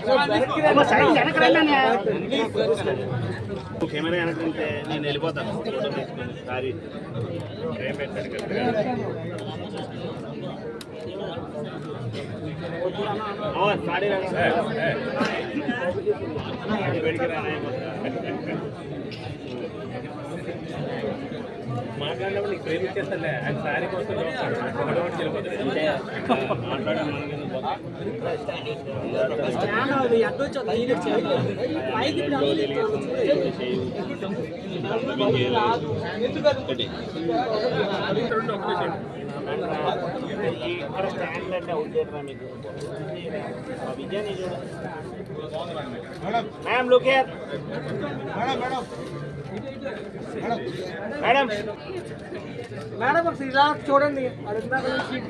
కనిపిస్తున్నాము media camera వెనకుంటే నేను వెళ్ళిపోతాను. Photo తీసుకుని సారీ ఏం పెట్టాడు కరెక్ట్గా మాట్లాడినప్పుడు నీకు ప్రేమ ఇచ్చేస్తాలే ఆయన సారీ కోసం మాట్లాడాలి ఇక్కడ స్టాండ్ అంటే అవుతారా మీకు విజయాన్ని చూడండి ma'am look here madam madam ఒకసారి ఇలా చూడండి అడుగుతున్నా షీట్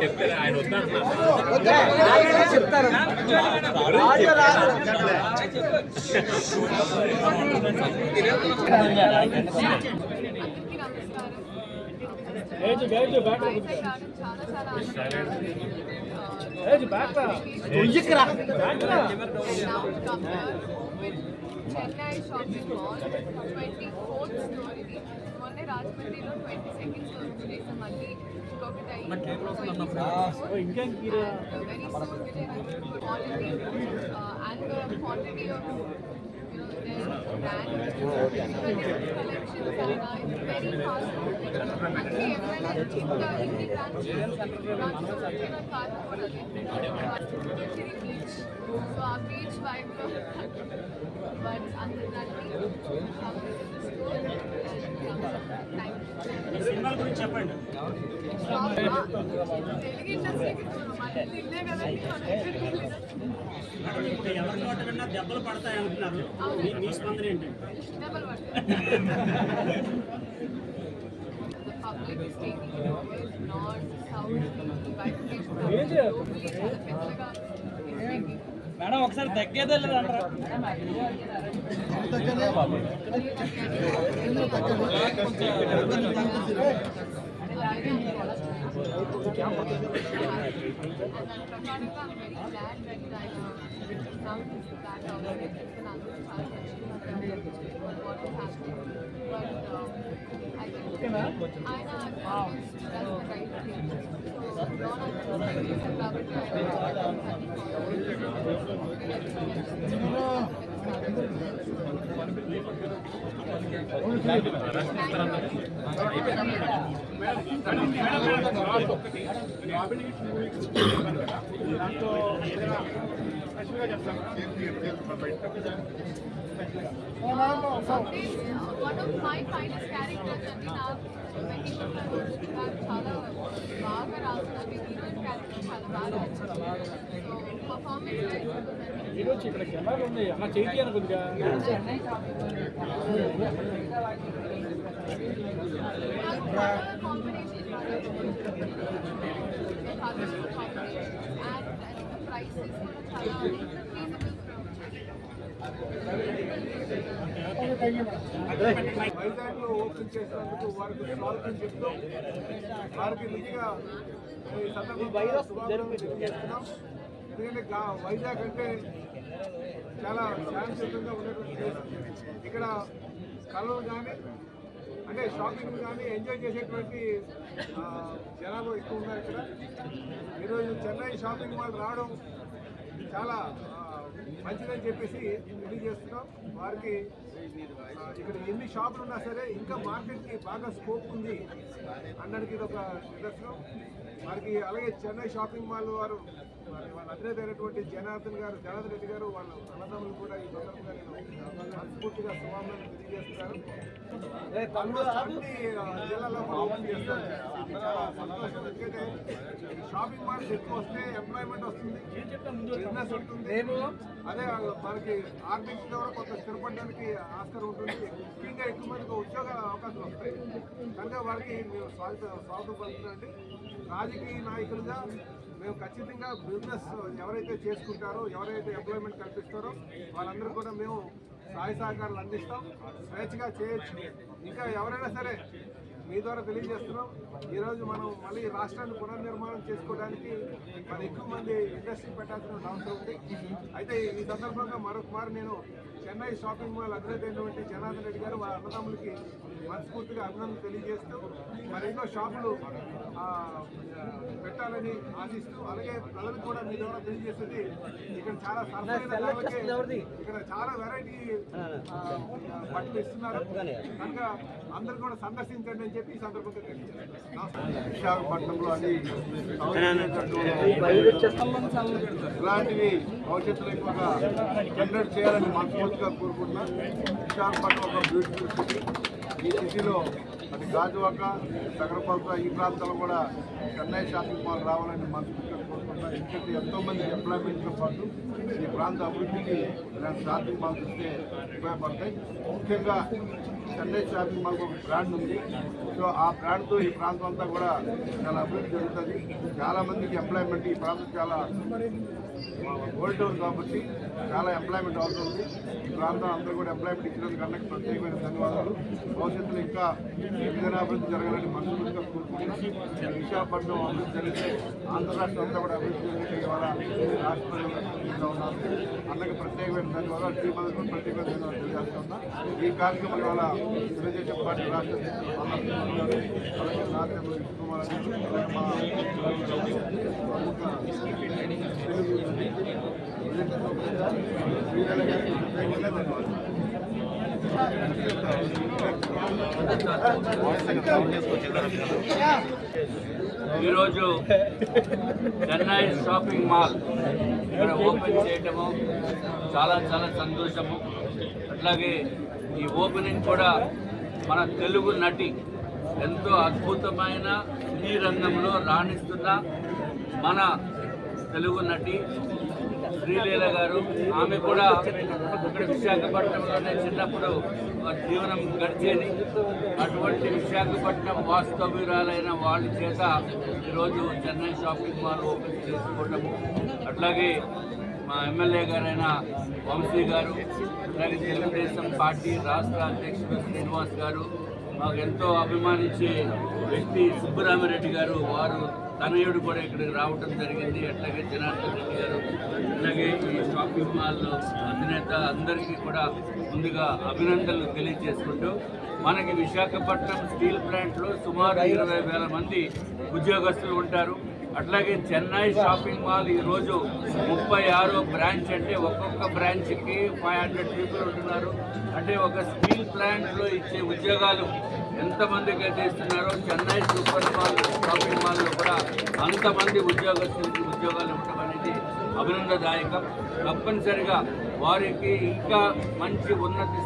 చెప్తే ఆయన వద్దంటున్నా చెప్తారు అందరికీ నమస్కారం అయితే కాదు, చాలా చాలా Chennai shopping mall twenty fourth store ఇది మొన్న రాజమండ్రిలో ట్వంటీ సెకండ్ స్టోర్ చేసాం మళ్ళీ ఇంకొకటి అయ్యి very soon quality and quantity of so ఆ బీచ్ వైబ్ బట్ అందరికీ సినిమాల గురించి చెప్పండి మళ్ళీ తిన్నే కదండి ఎవరి నోట విన్నా దెబ్బలు పడతాయి అంటున్నారు. మీ- స్పందన ఏంటి? the public is taking it over north, south, bifurcation. Locally, చాలా పెద్దగా is making. మేడం ఒకసారి తగ్గేదే లేదంటారా అలాగే And దాని ప్రకారంగా I'm very glad that I now this back out and then అందరూ చాలా మంచిగా what is happening. But uh, I think ఆయన కాబట్టి the right thing. So, non చేశారు కాబట్టి one of my finest characters అని నాకు నాకు చాలా బాగా రాస్తున్నారు ఈరోజు ఇక్కడ కెమెరా ఉంది అలా చేతి అనుకుందిగా ప్రైసెస్ కూడా చాలా వైజాగ్ వైజాగ్లో ఓపెన్ చేసినందుకు వారికి స్వాగతం చెప్తూ వారికి నిజంగా ఈ సందర్భంగా శుభాకాంక్షలు తెలియజేస్తున్నాం. ఎందుకంటే వైజాగ్ అంటే చాలా శాంతియుతంగా ఉన్నటువంటి ప్లేస్ ఇక్కడ కళలు కానీ అంటే షాపింగ్ కానీ ఎంజాయ్ చేసేటువంటి జనాభా ఎక్కువ ఉన్నారు ఇక్కడ. ఈరోజు చెన్నై షాపింగ్ మాల్ రావడం చాలా మంచిదని చెప్పేసి తెలియజేస్తున్నాం వారికి ఇక్కడ ఎన్ని షాపులు ఉన్నా సరే ఇంకా మార్కెట్కి బాగా స్కోప్ ఉంది అన్నడానికి ఇది ఒక నిదర్శనం. వారికి అలాగే చెన్నై షాపింగ్ మాల్ వారు వాళ్ళ అధినేత అయినటువంటి జనార్దన్ గారు జనార్దన్ రెడ్డి గారు వాళ్ళ అన్నదమ్ములు కూడా ఈ సందర్భంగా నేను మనస్ఫూర్తిగా శుభాకాంక్షలు తెలియజేస్తున్నాను. ఆల్మోస్ట్ అన్ని జిల్లాలో చాలా సంతోషం ఎందుకంటే షాప్ షాపింగ్ మాల్స్ ఎక్కువ వస్తే ఎంప్లాయ్మెంట్ వస్తుంది. బిజినెస్ ఉంటుంది. అదే మనకి ఆర్థిక కూడా కొంత స్థిరపడడానికి ఆస్కారం ఉంటుంది. ఇంకా ఎక్కువ మందికి ఉద్యోగ అవకాశాలు వస్తాయి. కనుక వారికి మేము స్వాగత స్వాగతం పలుకుతుందండి రాజకీయ నాయకులుగా మేము ఖచ్చితంగా బిజినెస్ ఎవరైతే చేసుకుంటారో ఎవరైతే ఎంప్లాయ్మెంట్ కల్పిస్తారో వాళ్ళందరూ కూడా మేము సహాయ సహకారాలు అందిస్తాం. స్వేచ్ఛగా చేయొచ్చు. ఇంకా ఎవరైనా సరే మీ ద్వారా తెలియజేస్తున్నాం. ఈరోజు మనం మళ్ళీ రాష్ట్రాన్ని పునర్నిర్మాణం చేసుకోవడానికి మరి ఎక్కువ మంది ఇండస్ట్రీ పెట్టాల్సిన అవసరం ఉంది. అయితే ఈ సందర్భంగా మరొకమారు నేను చెన్నై షాపింగ్ మాల్ అధినేత అయినటువంటి జనార్దన్ రెడ్డి గారు వాళ్ళ అన్నదమ్ములకి మనస్ఫూర్తిగా అభినందనలు తెలియజేస్తూ మరి ఎన్నో షాపులు పెట్టాలని ఆశిస్తూ అలాగే ప్రజలకు కూడా మీ ద్వారా తెలియజేసేది ఇక్కడ చాలా సరసమైన ఇక్కడ చాలా వెరైటీ బట్టలు ఇస్తున్నారు. కనుక అందరూ కూడా సందర్శించండి అని చెప్పి ఈ సందర్భంగా తెలియజేస్తారు. విశాఖపట్నంలో అది ఇలాంటివి భవిష్యత్తులో ఎక్కువగా జనరేట్ చేయాలని మనస్ఫూర్తిగా కోరుకుంటున్నా విశాఖపట్నం ఒక బ్యూటిఫుల్ సిటీ సిటీలో అది గాజువాక సగరపల్క ఈ ప్రాంతాలు కూడా చెన్నై షాపింగ్ మాల్ రావాలని మనస్ఫూర్తిగా కోరుకుంటున్నా ఎందుకంటే ఎంతో మంది ఎంప్లాయ్మెంట్తో పాటు ఈ ప్రాంత అభివృద్ధికి ఇలాంటి షాపింగ్ మాల్స్ ఇస్తే ఉపయోగపడతాయి. ముఖ్యంగా చెన్నై షాపింగ్ మాల్కి ఒక బ్రాండ్ ఉంది. సో ఆ బ్రాండ్తో ఈ ప్రాంతం అంతా కూడా చాలా అభివృద్ధి జరుగుతుంది. చాలా మందికి ఎంప్లాయ్మెంట్ ఈ ప్రాంతం చాలా ఓల్డ్ టౌన్ కాబట్టి చాలా ఎంప్లాయ్మెంట్ అవుతుంది. ప్రాంతం అందరూ కూడా ఎంప్లాయ్మెంట్ ఇచ్చినందుకు అన్నకి ప్రత్యేకమైన ధన్యవాదాలు. భవిష్యత్తులో ఇంకా ఏదైనా అభివృద్ధి జరగాలని మనస్ఫూర్తిగా కోరుకుంటున్నాం విశాఖపట్నం అభివృద్ధి జరిగితే ఆంధ్ర రాష్ట్రం అంతా కూడా అభివృద్ధి జరిగితే ఇవాళ రాష్ట్రంలో ఉన్నారు. అన్నకి ప్రత్యేకమైన ధన్యవాదాలు. టీం అందరూ ప్రత్యేకమైన ధన్యవాదాలు తెలియజేస్తున్నా ఈ కార్యక్రమం ఇవాళ తెలుగుదేశం పార్టీ రాష్ట్ర అధ్యక్షులు అమర్నాథ్ గారు, అలాగే నాట్యంలో విష్ణుకుమార్ తెలుగు ఈరోజు చెన్నై షాపింగ్ మాల్ ఇక్కడ ఓపెన్ చేయటము చాలా చాలా సంతోషము. అట్లాగే ఈ ఓపెనింగ్ కూడా మన తెలుగు నటి ఎంతో అద్భుతమైన సినీ రంగంలో రాణిస్తున్న మన తెలుగు నటి శ్రీలీల గారు ఆమె కూడా ఇక్కడ విశాఖపట్నంలోనే చిన్నప్పుడు జీవనం గడిచేది. అటువంటి విశాఖపట్నం వాస్తవ్యురాలైన వాళ్ళ చేత ఈరోజు చెన్నై షాపింగ్ మాల్ ఓపెన్ చేసుకోవటము. అట్లాగే మా ఎమ్మెల్యే గారైన వంశీ గారు అలాగే తెలుగుదేశం పార్టీ రాష్ట్ర అధ్యక్షుడు శ్రీనివాస్ గారు మాకు ఎంతో అభిమానించే వ్యక్తి సుబ్బరామిరెడ్డి గారు వారు తనయుడు కూడా ఇక్కడికి రావటం జరిగింది. అట్లాగే జనార్దన్ రెడ్డి గారు అలాగే ఈ షాపింగ్ మాల్ అధినేత అందరికీ కూడా ముందుగా అభినందనలు తెలియజేసుకుంటూ మనకి విశాఖపట్నం స్టీల్ ప్లాంట్లో సుమారు ఇరవై వేల మంది ఉద్యోగస్తులు ఉంటారు. అట్లాగే చెన్నై షాపింగ్ మాల్ ఈరోజు ముప్పై ఆరు బ్రాంచ్ అంటే ఒక్కొక్క బ్రాంచ్కి ఫైవ్ హండ్రెడ్ పీపుల్ ఉంటున్నారు. అంటే ఒక స్టీల్ ప్లాంట్లో ఇచ్చే ఉద్యోగాలు ఎంతమందికి అయితే ఇస్తున్నారో చెన్నై సూపర్ మాల్ షాపింగ్ మాల్లో కూడా అంతమంది ఉద్యోగస్తులకి ఉద్యోగాలు ఇవ్వడం అనేది అభినందదాయకం. తప్పనిసరిగా వారికి ఇంకా మంచి ఉన్నతి